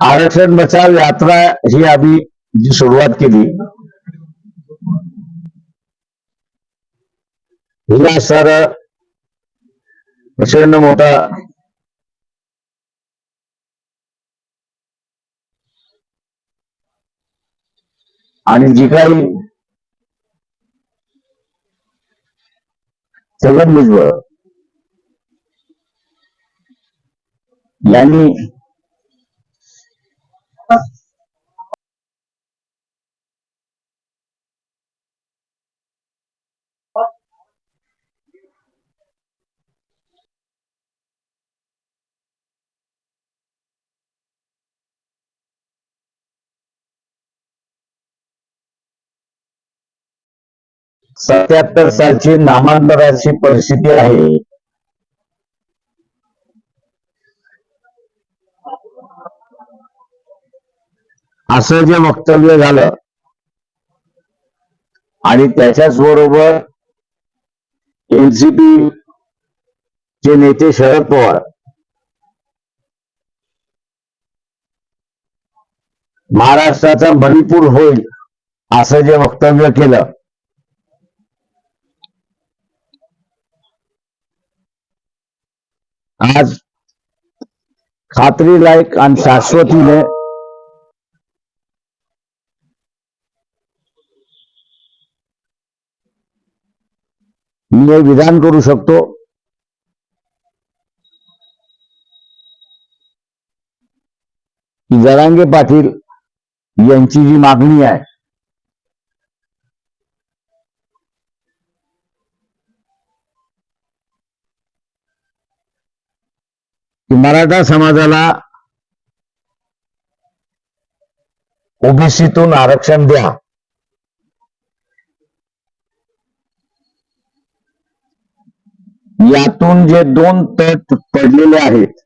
आरक्षण बचाव यात्रा ही आम्ही जी सुरुवात केली. हिला सर प्रचंड मोठा आणि जी काही छगन भुजबळ यांनी सत्याहत्तर सालची नामांतराची परिस्थिती आहे. असं जे वक्तव्य झालं आणि त्याच्याच बरोबर एनसीपी चे नेते शरद पवार. महाराष्ट्राचा मणिपूर होईल असं जे वक्तव्य केलं. आज खात्रीलायक आणि शाश्वतीने मी हे विधान करू शकतो? की जरांगे पाटील जी मागणी आहे। मराठा समाजाला ओबीसीतून आरक्षण द्या. यातून जे दोन तट पडलेले आहेत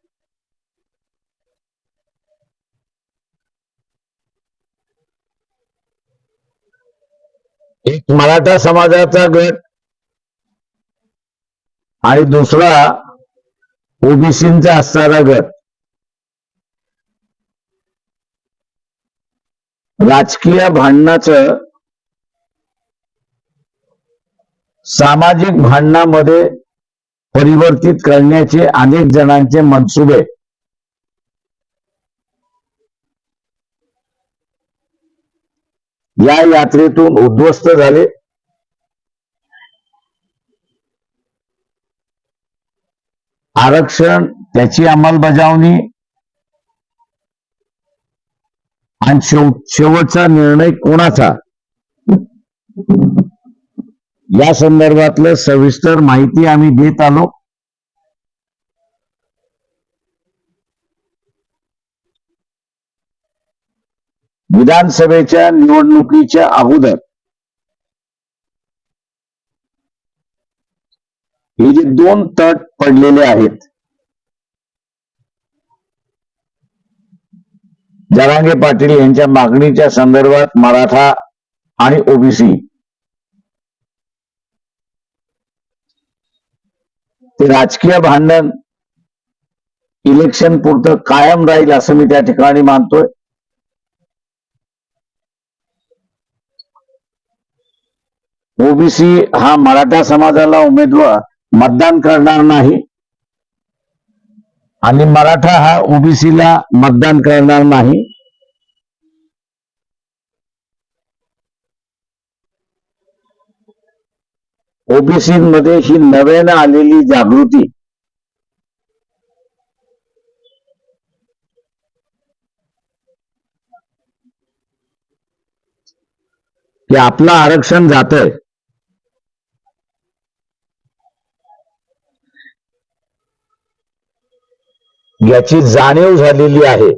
एक मराठा समाजाचा गट आणि दुसरा ओबीसींचा असणारा गट. राजकीय भांडणाचं सामाजिक भांडणामध्ये परिवर्तित करण्याचे अनेक जणांचे मनसुबे. या यात्रेतून उद्ध्वस्त झाले. आरक्षण त्याची अंमलबजावणी. आणि शेव शेवटचा निर्णय कोणाचा? या संदर्भातलं सविस्तर माहिती आम्ही देत आलो. विधानसभेच्या निवडणुकीच्या अगोदर हे जे दोन तट पडलेले आहेत जरांगे पाटील यांच्या मागणीच्या संदर्भात मराठा आणि ओबीसी ते राजकीय भांडण इलेक्शन पुरतं कायम राहील असं मी त्या ठिकाणी मानतोय. ओबीसी हा मराठा समाजाला उमेदवार मतदान करणार नाही. आणि मराठा हा ओबीसीला मतदान करणार नाही. ओबीसीमध्ये ही नव्यानं आलेली जागृती. की आपलं आरक्षण जातंय. याची जाणीव झालेली आहे.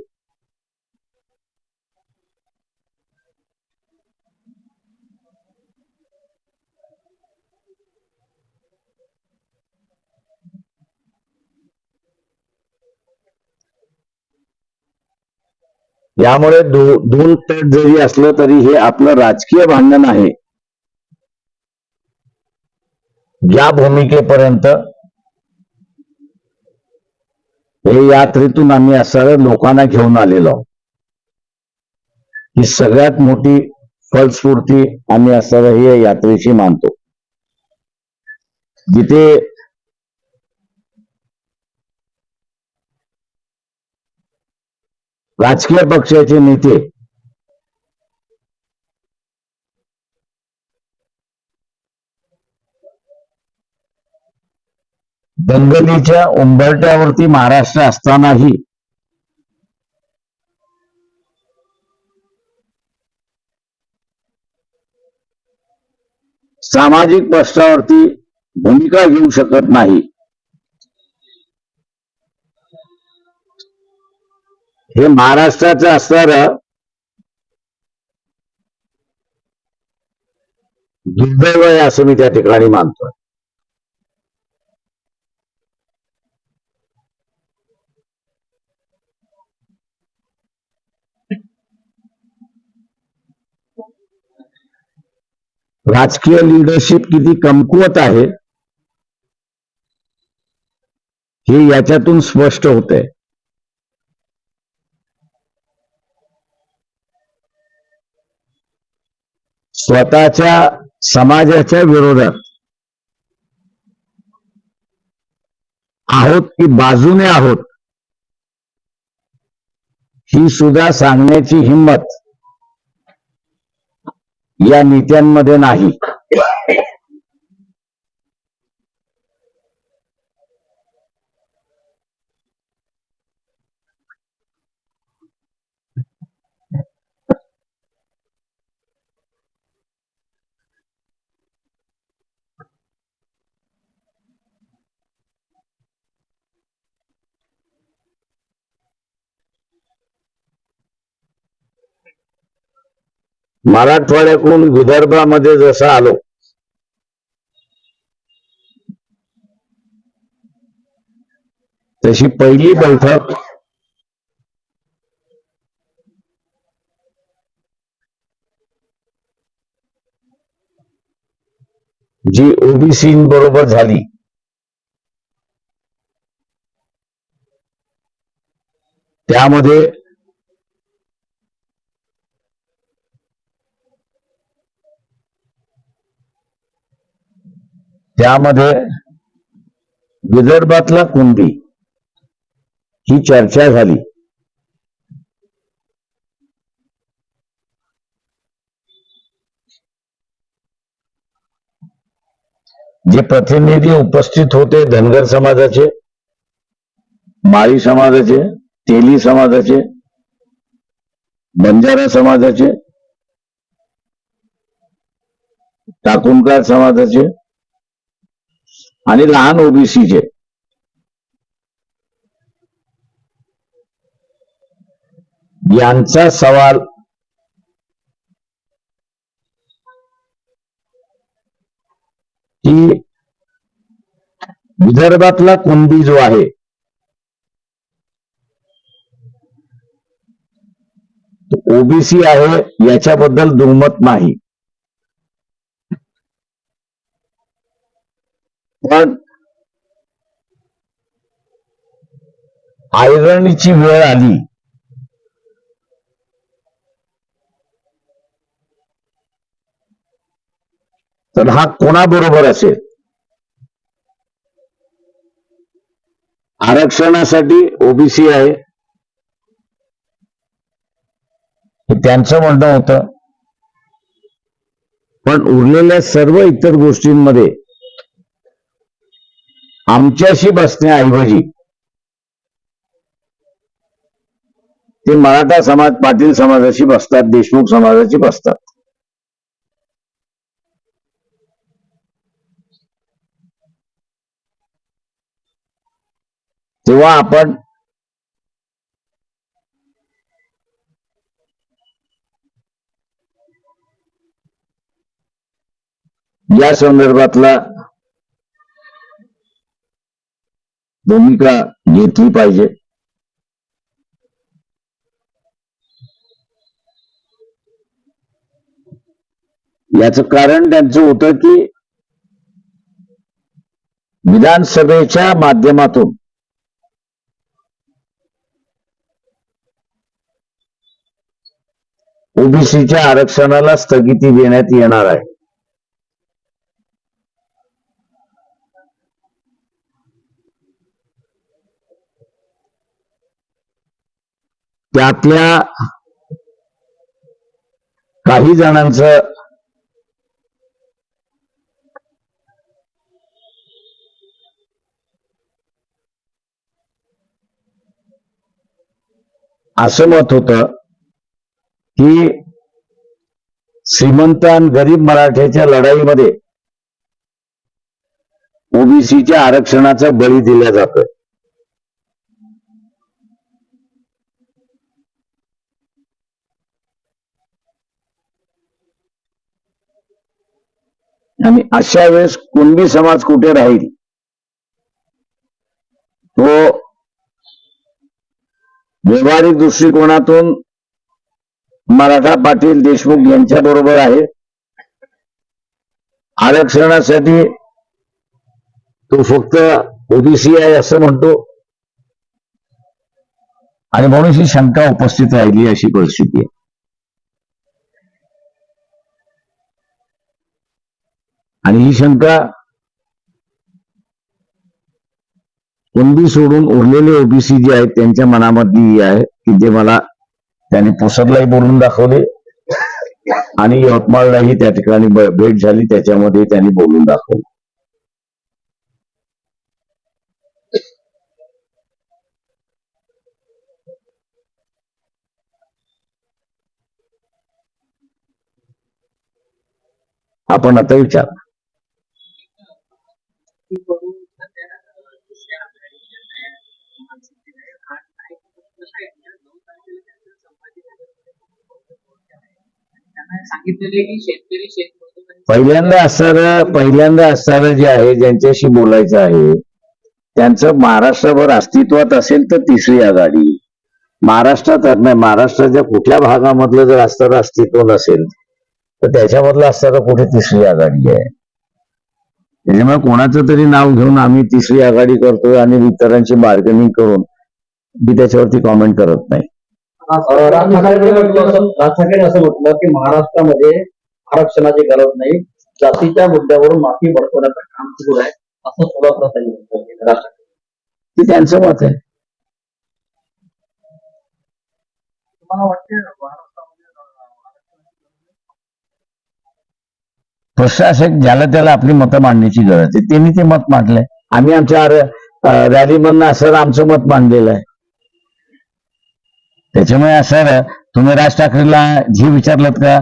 यामुळे दोन तट जरी असलं तरी हे आपलं राजकीय भांडण आहे. या भूमिकेपर्यंत हे यात्रेतून आम्ही असं लोकांना घेऊन आलेलो. आहोत ही सगळ्यात मोठी फलस्फूर्ती आम्ही असं ही यात्रेची मानतो. जिथे राजकीय पक्षाचे नेते दंगलीच्या उंबरट्यावरती महाराष्ट्र असतानाही सामाजिक प्रश्नावरती भूमिका घेऊ शकत नाही. हे महाराष्ट्राचं असणारं दुर्दैव आहे असं मी त्या ठिकाणी मानतोय. राजकीय लिडरशिप किती कमकुवत आहे हे याच्यातून स्पष्ट होत आहे स्वतःच्या समाजाच्या विरोधात आहोत की बाजूने आहोत ही सुद्धा सांगण्याची हिंमत या नेत्यांमध्ये नाही. मराठवाड्याकडून विदर्भामध्ये जसं आलो तशी पहिली बैठक जी ओबीसी बरोबर झाली. त्यामध्ये त्यामध्ये विदर्भातला कुंभी ही चर्चा झाली. जे प्रतिनिधी उपस्थित होते धनगर समाजाचे माळी समाजाचे तेली समाजाचे बंजारा समाजाचे टाकुणकार समाजाचे आणि लहान ओबीसीचे यांचा सवाल की विदर्भातला कुंडी जो आहे ओबीसी आहे याच्याबद्दल दुमत नाही. पण आयरणीची वेळ आली. तर हा कोणाबरोबर असेल? आरक्षणासाठी ओबीसी आहे. त्यांचं म्हणणं होतं. पण उरलेल्या सर्व इतर गोष्टींमध्ये आमच्याशी बसण्याऐवजी. ते मराठा समाज पाटील समाजाशी बसतात देशमुख समाजाशी बसतात. तेव्हा आपण या संदर्भातला भूमिका घेतली पाहिजे. याचं कारण त्यांचं होतं की विधानसभेच्या माध्यमातून ओबीसीच्या आरक्षणाला स्थगिती देण्यात येणार आहे. त्यातल्या काही जणांचं असं मत होतं की श्रीमंत आणि गरीब मराठ्याच्या लढाईमध्ये ओबीसीच्या आरक्षणाचा बळी दिला जातोय आणि अशा वेळेस कुणबी समाज कुठे राहील? तो व्यवहारिक दृष्टिकोनातून मराठा पाटील देशमुख यांच्या बरोबर आहे. आरक्षणासाठी तो फक्त ओबीसी आहे असं म्हणतो. आणि म्हणून ही शंका उपस्थित राहिली अशी परिस्थिती आहे. आणि ही शंका कुणबी सोडून उरलेले ओबीसी जे आहेत त्यांच्या मनामधली आहे की जे मला त्याने पुसदलाही बोलून दाखवले आणि यवतमाळलाही त्या ठिकाणी भेट झाली त्याच्यामध्ये त्यांनी बोलून दाखवलं. आपण आता विचार. की शेतकरी शेतमजूर पहिल्यांदा असणारं पहिल्यांदा असणारं जे आहे ज्यांच्याशी बोलायचं आहे त्यांचं महाराष्ट्रभर अस्तित्वात असेल तर तिसरी आघाडी. महाराष्ट्रात नाही महाराष्ट्राच्या कुठल्या भागामधलं जर असणारं अस्तित्व नसेल तर त्याच्यामधलं असणारं कुठे तिसरी आघाडी आहे? त्याच्यामुळे कोणाचं तरी नाव घेऊन आम्ही तिसरी आघाडी करतोय आणि इतरांची बार्गेनिंग करून मी त्याच्यावरती कॉमेंट करत नाही. राज ठाकरे असं म्हटलं की महाराष्ट्रामध्ये आरक्षणाची गरज नाही. जातीच्या मुद्द्यावरून माफी भडकवण्याचं काम सुरू आहे. असं म्हटलं राज ठाकरे. ते त्यांचं मत आहे. तुम्हाला वाटते महाराष्ट्रामध्ये प्रश्न असे की ज्याला त्याला आपली मतं मांडण्याची गरज आहे त्यांनी ते मत मांडलंय. आम्ही आमच्या रॅली मधनं असं आमचं मत मांडलेलं आहे. त्याच्यामुळे असं तुम्ही राज ठाकरेला जी विचारलं का?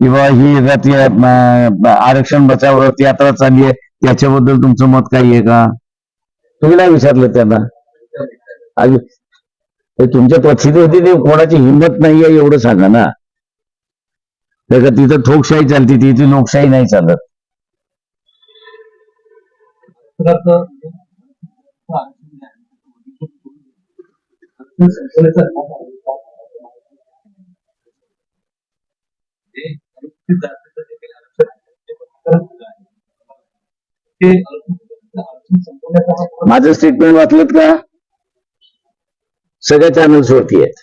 की बाबा ही जाती आरक्षण बचाव रथ यात्रा चालली आहे त्याच्याबद्दल तुमचं मत काही आहे का? तुम्ही नाही विचारलं त्यांना? आणि हे तुमच्या ते कोणाची हिंमत नाहीये एवढं सांगा ना. का तिथं ठोकशाही चालते तिथे लोकशाही नाही चालत. माझं स्टेटमेंट वाचलं का? सगळ्या चॅनल्स वरती आहेत.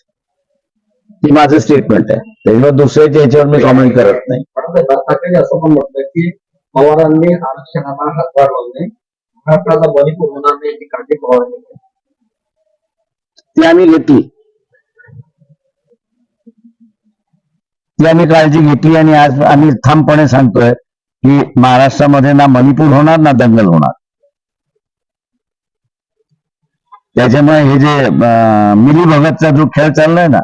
ती माझं स्टेटमेंट आहे. त्याच्यावर दुसऱ्याच्या याच्यावर मी कॉमेंट करत नाही. ठाकरे असं पण म्हटलं की पवारांनी आरक्षणाला हातभार लावणे महाराष्ट्राला बळी होणार नाही याची काळजी पवारांनी ती आम्ही घेतली ती आम्ही काळजी घेतली आणि आज आम्ही ठामपणे सांगतोय की महाराष्ट्रामध्ये ना मणिपूर होणार ना दंगल होणार. त्याच्यामुळे हे जे मिली भगतचा जो खेळ चाललाय ना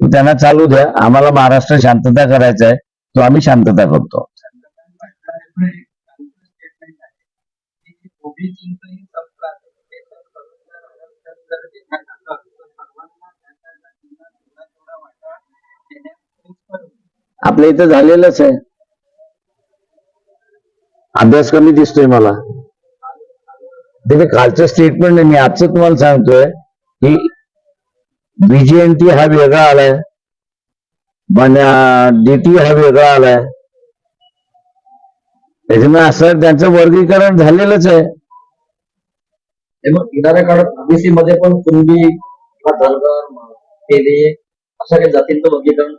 तो त्यांना चालू द्या. आम्हाला महाराष्ट्र शांतता करायचा आहे तो आम्ही शांतता करतो. आपल्या इथं झालेलंच आहे. अभ्यास कमी दिसतोय मला. ते मी कालचं स्टेटमेंट आहे मी आजचं तुम्हाला सांगतोय की बीजीएनटी हा वेगळा आलाय. पण डीटी हा वेगळा आलाय. त्याच्यामुळे असं त्यांचं वर्गीकरण झालेलंच आहे. हे मग येणाऱ्या काळात ओबीसी मध्ये पण कुणबी किंवा धनगर तेली अशा काही जातींचं वर्गीकरण.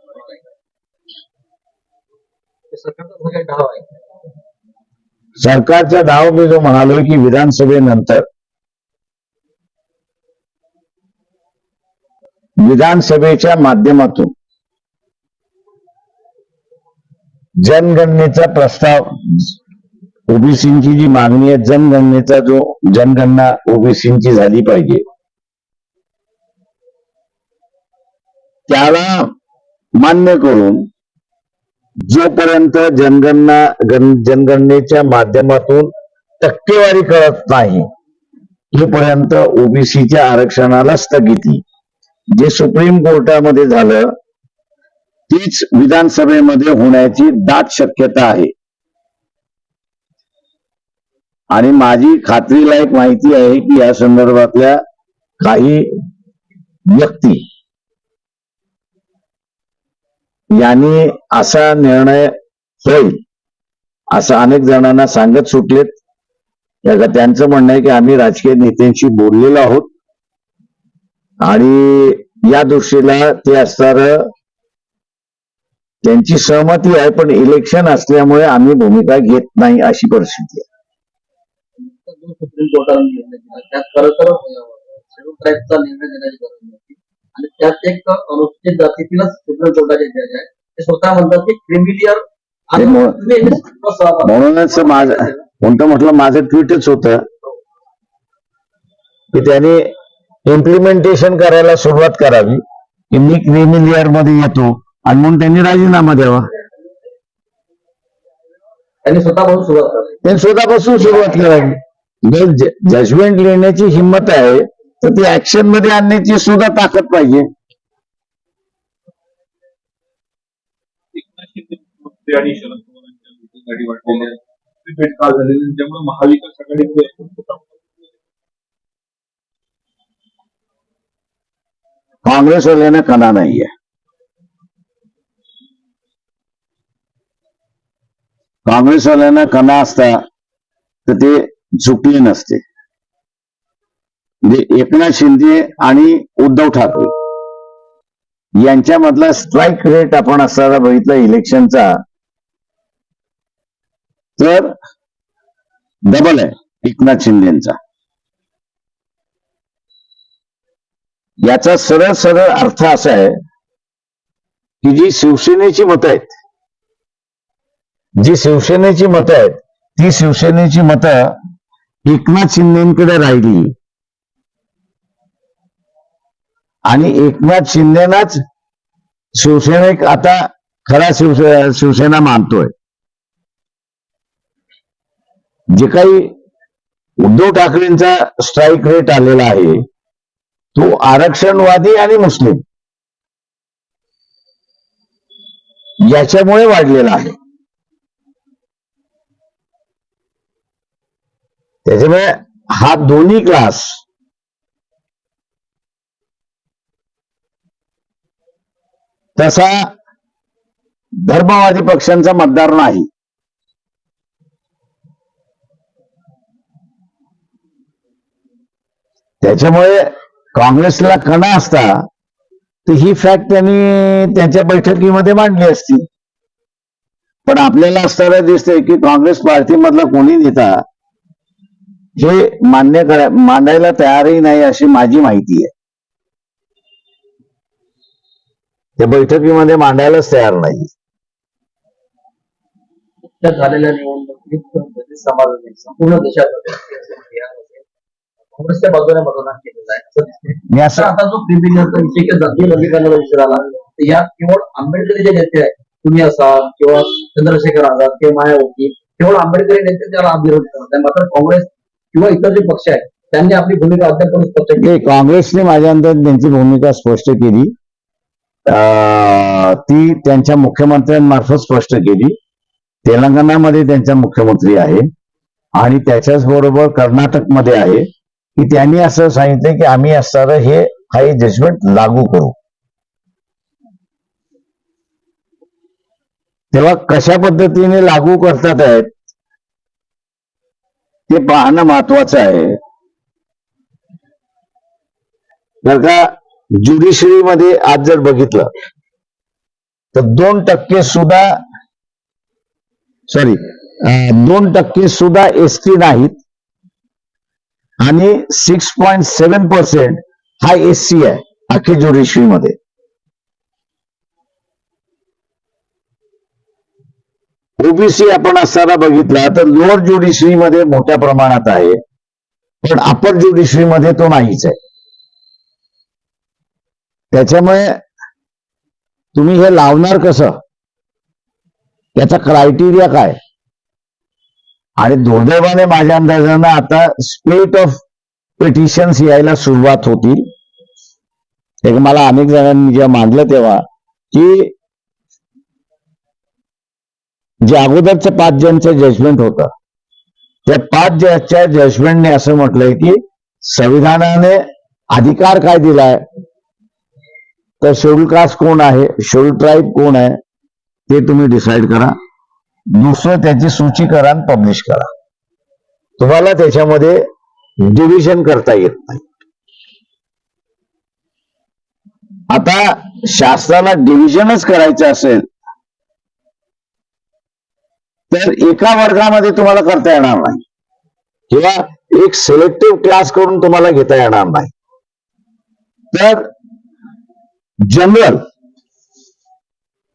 सरकारचा डाव मी जो म्हणालोय की विधानसभेनंतर विधानसभेच्या माध्यमातून जनगणनेचा प्रस्ताव ओबीसींची जी मागणी आहे जनगणनेचा जो जनगणना ओबीसींची झाली पाहिजे. त्याला मान्य करून जोपर्यंत जनगणना जनगणनेच्या माध्यमातून टक्केवारी कळत नाही तोपर्यंत ओबीसीच्या आरक्षणाला स्थगिती. जे सुप्रीम कोर्टामध्ये झालं तीच विधानसभेमध्ये होण्याची दाट शक्यता आहे. आणि माझी खात्रीलायक माहिती आहे की या संदर्भातल्या काही व्यक्ती यांनी असा निर्णय होईल असं अनेक जणांना सांगत सुटलेत. त्यांचं म्हणणं आहे की आम्ही राजकीय नेत्यांशी बोललेलो आहोत. आणि या दृष्टीला ते असणार त्यांची सहमती आहे पण इलेक्शन असल्यामुळे आम्ही भूमिका घेत नाही अशी परिस्थिती आहे. सुप्रीम कोर्टाने निर्णय दिला. त्यात खरं तर निर्णय गरज आणि त्यात एक अनुसूचित जातीतीलच कोर्टाचे जज आहे. ते स्वतः म्हणतात की क्रिमिलियर म्हणूनच माझं कोणतं म्हटलं माझं ट्विटच होतं. की त्यांनी इम्प्लिमेंटेशन करायला सुरुवात करावी. की मी क्रिमी लेअरमध्ये येतो आणि म्हणून त्यांनी राजीनामा द्यावा. त्यांनी स्वतःपासून सुरुवात करावी. त्यांनी स्वतःपासून सुरुवात करावी. जजमेंट लिहिण्याची हिंमत आहे. तर ती ऍक्शनमध्ये आणण्याची सुद्धा ताकद पाहिजे. एकनाथ शिंदे आणि शरद पवारांच्या वाटलेल्या काल झालेली त्यामुळे महाविकास काँग्रेसवाल्यांना कणा नाहीये. काँग्रेसवाल्यांना कणा असता तर ते झुकले नसते. म्हणजे एकनाथ शिंदे आणि उद्धव ठाकरे यांच्यामधला स्ट्राईक रेट आपण असताना बघितला इलेक्शनचा तर डबल आहे एकनाथ शिंदेचा. याचा सरळ सरळ अर्थ असा आहे की जी शिवसेनेची मतं आहेत जी शिवसेनेची मतं आहेत ती शिवसेनेची मतं एकनाथ शिंदेकडे राहिली. आणि एकनाथ शिंदेनाच शिवसेनेक आता खरा शिवसे शिवसेना मानतोय. जे काही उद्धव ठाकरेंचा स्ट्राईक रेट आलेला आहे तो आरक्षणवादी आणि मुस्लिम. याच्यामुळे वाढलेला आहे. त्याच्यामुळे हा दोन्ही क्लास तसा धर्मवादी पक्षांचा मतदार नाही. त्याच्यामुळे काँग्रेसला कणा असता तर ही फॅक्ट त्यांनी त्यांच्या बैठकीमध्ये मांडली असती. पण आपल्याला असताना दिसतंय की काँग्रेस पार्टीमधला कोणी नेता हे मान्य करा मांडायला तयारही नाही अशी माझी माहिती आहे. त्या बैठकीमध्ये मांडायलाच तयार नाही. झालेल्या निवडणुकीत दलित समाजाने संपूर्ण देशात काँग्रेसच्या बाजूने मतदान केलेलं आहे. असं दिसतंय. मी तर असं आता जो क्रिमिलियरचा विषय किंवा जातीय वर्गीकरणाचा विषय आला तर या केवळ आंबेडकरी जे नेते आहेत तुम्ही असाल किंवा चंद्रशेखर आझाद किंवा मायावती केवळ आंबेडकरी नेते त्याला विरोध करत आहे मात्र काँग्रेस किंवा इतर जे पक्ष आहेत त्यांनी आपली भूमिका अद्याप स्पष्ट केली काँग्रेसने माझ्या अंदाज त्यांची भूमिका स्पष्ट केली. ती त्यांच्या मुख्यमंत्र्यांमार्फत स्पष्ट केली. तेलंगणामध्ये त्यांचा मुख्यमंत्री आहे. आणि त्याच्याच बरोबर कर्नाटकमध्ये आहे. की त्यांनी असं सांगितलं की आम्ही असणार हे काही जजमेंट लागू करू. तेव्हा कशा पद्धतीने लागू करतात आहेत ते पाहणं महत्वाचं आहे. जर का ज्युडिशरीमध्ये आज जर बघितलं तर दोन टक्के सुद्धा सॉरी दोन टक्के सुद्धा एस टी नाहीत. आणि सिक्स पॉईंट सेवन पर्सेंट हा एस सी आहे अख्खी ज्युडिशरीमध्ये ओबीसी आपण असताना बघितला तर लोअर ज्युडिशरीमध्ये मोठ्या प्रमाणात आहे पण अपर ज्युडिशरीमध्ये तो नाहीच आहे. त्याच्यामुळे तुम्ही हे लावणार कसं? याचा क्रायटेरिया काय? आणि दुर्दैवाने माझ्या अंदाजानं आता स्पिरिट ऑफ पिटिशन्स यायला सुरुवात होतील. एक मला अनेक जणांनी जेव्हा मांडलं तेव्हा की जे अगोदरच्या पाच जणचं जजमेंट होतं त्या पाच जजच्या जजमेंटने असं म्हटलंय की संविधानाने अधिकार काय दिलाय? तर शेड्यूल कास्ट कोण आहे? शेड्यूल ट्राईब कोण आहे? ते तुम्ही डिसाईड करा. दुसरं त्याची सूची करा आणि पब्लिश करा. तुम्हाला त्याच्यामध्ये डिव्हिजन करता येत नाही. आता शास्त्राला डिव्हिजनच करायचं असेल तर एका वर्गामध्ये तुम्हाला करता येणार नाही. किंवा एक सिलेक्टिव्ह क्लास करून तुम्हाला घेता येणार नाही. तर जनरल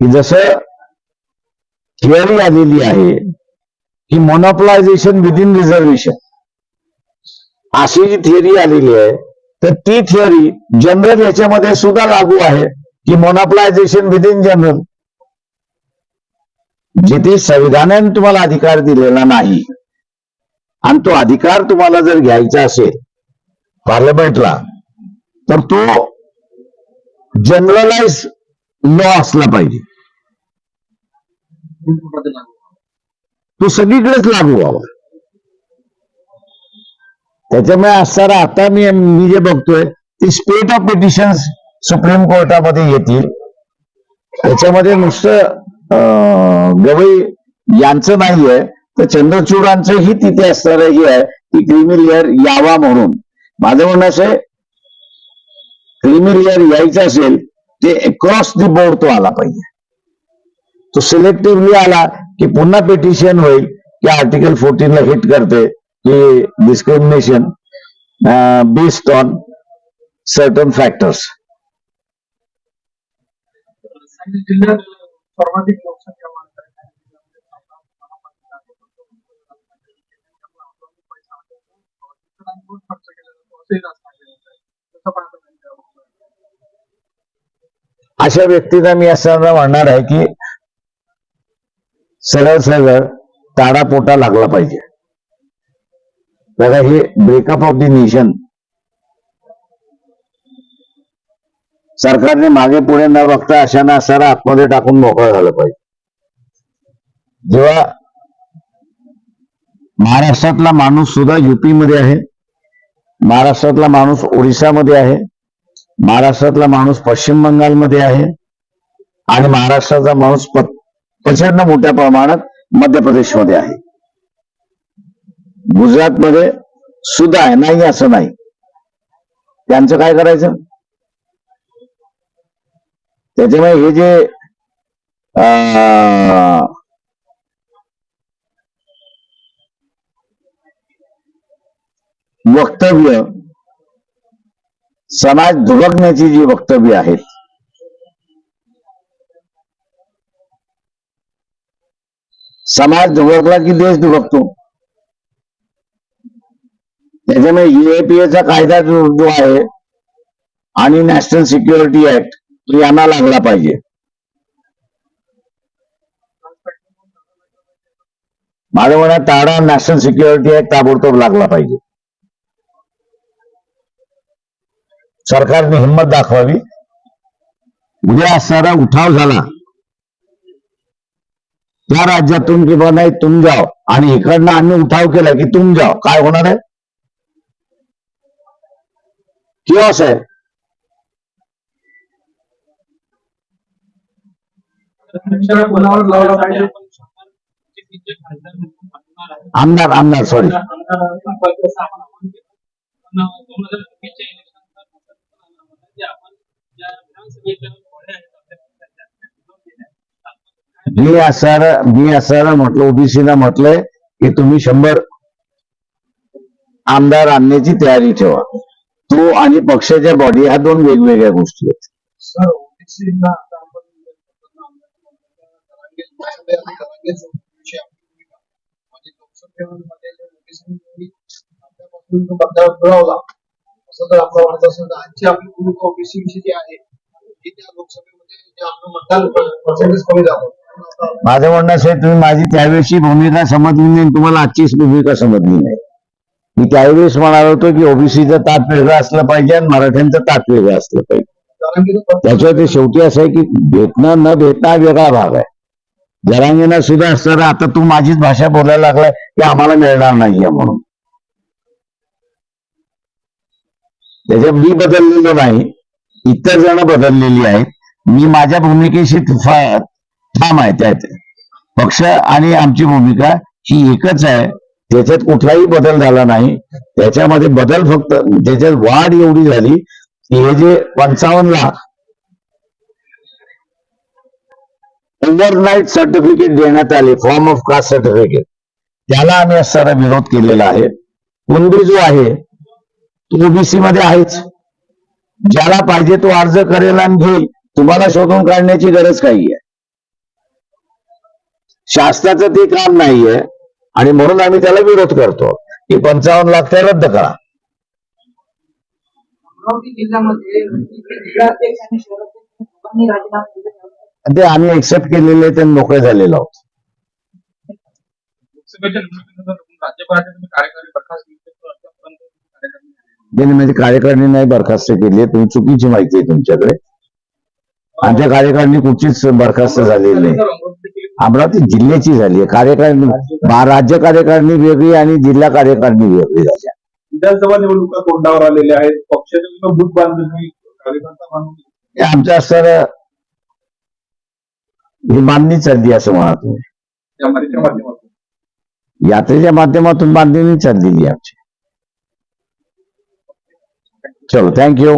की जसं थिअरी आलेली आहे की मोनोपलायझेशन विदिन रिझर्वेशन अशी जी थिअरी आलेली आहे तर ती थिअरी जनरल याच्यामध्ये सुद्धा लागू आहे की मोनोपलायझेशन विदिन जनरल जिथे संविधानाने तुम्हाला अधिकार दिलेला नाही आणि तो अधिकार तुम्हाला जर घ्यायचा असेल पार्लमेंटला तर तो जनरलाइज लॉ असला पाहिजे. तो सगळीकडेच लागू व्हावा. त्याच्यामुळे असणारा आता मी मी जे बघतोय ती स्पेट ऑफ पिटिशन्स सुप्रीम कोर्टामध्ये येतील. त्याच्यामध्ये नुसतं अं, गवई यांचं नाहीये तर चंद्रचूडांचंही तिथे असणारं हे आहे की क्रिमी लेअर यावा म्हणून. माझं म्हणणं असं आहे प्रीमियर इयर यायचं असेल ते अक्रॉस दी बोर्ड तो आला पाहिजे. तो सिलेक्टिव्हली आला की पुन्हा पिटिशन होईल की आर्टिकल फोर्टीनला हिट करते की discrimination based on certain factors सर्वाधिक लोकसंख्या अशा व्यक्तीला मी असं म्हणणार आहे की सरळ सरळ ताडापोटा लागला पाहिजे. बघा हे ब्रेकअप ऑफ द नेशन सरकारने मागे पुढे न बघता अशाना असारा आतमध्ये टाकून मोकळं झालं पाहिजे. जेव्हा महाराष्ट्रातला माणूस सुद्धा युपी मध्ये आहे महाराष्ट्रातला माणूस ओडिशामध्ये आहे महाराष्ट्रातला माणूस पश्चिम बंगालमध्ये आहे आणि महाराष्ट्राचा माणूस प- प्रचंड मोठ्या प्रमाणात मध्य प्रदेशमध्ये आहे. गुजरातमध्ये सुद्धा आहे. नाही असं नाही. त्यांचं काय करायचं? त्याच्यामुळे हे जे वक्तव्य समाज दुबकण्याची जी वक्तव्य आहेत समाज दुबकला की देश दुबकतो? त्याच्यामुळे युएपीएचा कायदा जो जो आहे आणि नॅशनल सिक्युरिटी ऍक्ट तो यांना लागला पाहिजे. माझं म्हणा ताडा नॅशनल सिक्युरिटी ऍक्ट ताबडतोब लागला पाहिजे. सरकारने हिंमत दाखवावी उद्या असणारा उठाव झाला त्या राज्यातून किंवा नाही तुम जाओ आणि इकडनं आम्ही उठाव केला की तुम जाओ काय होणार आहे पाठवणार आहे. आमदार आमदार सॉरी मी असणार मी असणार म्हटलं ओबीसीला म्हटलंय की तुम्ही शंभर आमदार आणण्याची तयारी ठेवा तो आणि पक्षाच्या बॉडी ह्या दोन वेगवेगळ्या गोष्टी आहेत सर जर आपलं वाटत असेल तर आजची आपली भूमिका ओबीसी विषयी जी आहे की त्या लोकसभेमध्ये जे आपलं मतदान पर्सेंटेज कमी झालं. माझं म्हणणं असं तुम्ही माझी त्यावेळेसची भूमिका समजली नाही तुम्हाला आजचीच भूमिका समजली नाही. मी त्यावेळेस म्हणालो होतो की ओबीसीचं ताट वेगळं असलं पाहिजे आणि मराठ्यांचं ताट वेगळं असलं पाहिजे. त्याच्यावर ते शेवटी असं आहे की भेटणं न भेटणं हा वेगळा भाग आहे. जरांगेना सुद्धा असताना आता तू माझीच भाषा बोलायला लागलाय की आम्हाला मिळणार नाहीये म्हणून. त्याच्यात मी बदललेलो नाही. इतर जण बदललेली आहेत. मी माझ्या भूमिकेशी ठाम आहे त्यात. पक्ष आणि आमची भूमिका ही एकच आहे. त्याच्यात कुठलाही बदल झाला नाही. त्याच्यामध्ये बदल फक्त त्याच्यात वाढ एवढी झाली की हे जे पंचावन्न लाख ओव्हरनाईट सर्टिफिकेट देण्यात आले फॉर्म ऑफ कास्ट सर्टिफिकेट त्याला आम्ही असताना विरोध केलेला आहे. कुणबी जो आहे तो ओबीसी मध्ये आहेच. ज्याला पाहिजे तो अर्ज करेल आणि घेईल. तुम्हाला शोधून काढण्याची गरज काही आहे शासनाचं ते काम नाहीये. आणि म्हणून आम्ही त्याला विरोध करतो. की पंचावन्न लाख ते रद्द करा. ते आम्ही एक्सेप्ट केलेले ते मोकळे झालेलो आहोत लोकसभेच्या निवडणुकीनंतर राज्यपालाचे तुम्ही कार्यकारी बरखास्त केले तर आतापर्यंत कार्यकारी नाही. त्यांनी म्हणजे कार्यकारिणी नाही बरखास्त केली तुम्ही चुकीची माहिती आहे तुमच्याकडे. आमच्या कार्यकारिणी कुठचीच बरखास्त झालेली नाही. अमरावती जिल्ह्याची झाली आहे. कार्यकारिणी राज्य कार्यकारिणी वेगळी आणि जिल्हा कार्यकारिणी वेगळी झाली. विधानसभा निवडणुका तोंडावर आलेल्या आहेत. पक्षाच्या बूथ बांधणी कार्यकर्ता बांधणी. हे ही बांधणी चालली असं म्हणा तुम्ही. यात्रेच्या माध्यमातून बांधणी चाललेली आहे आमची. চলো থ্যাংক ইউ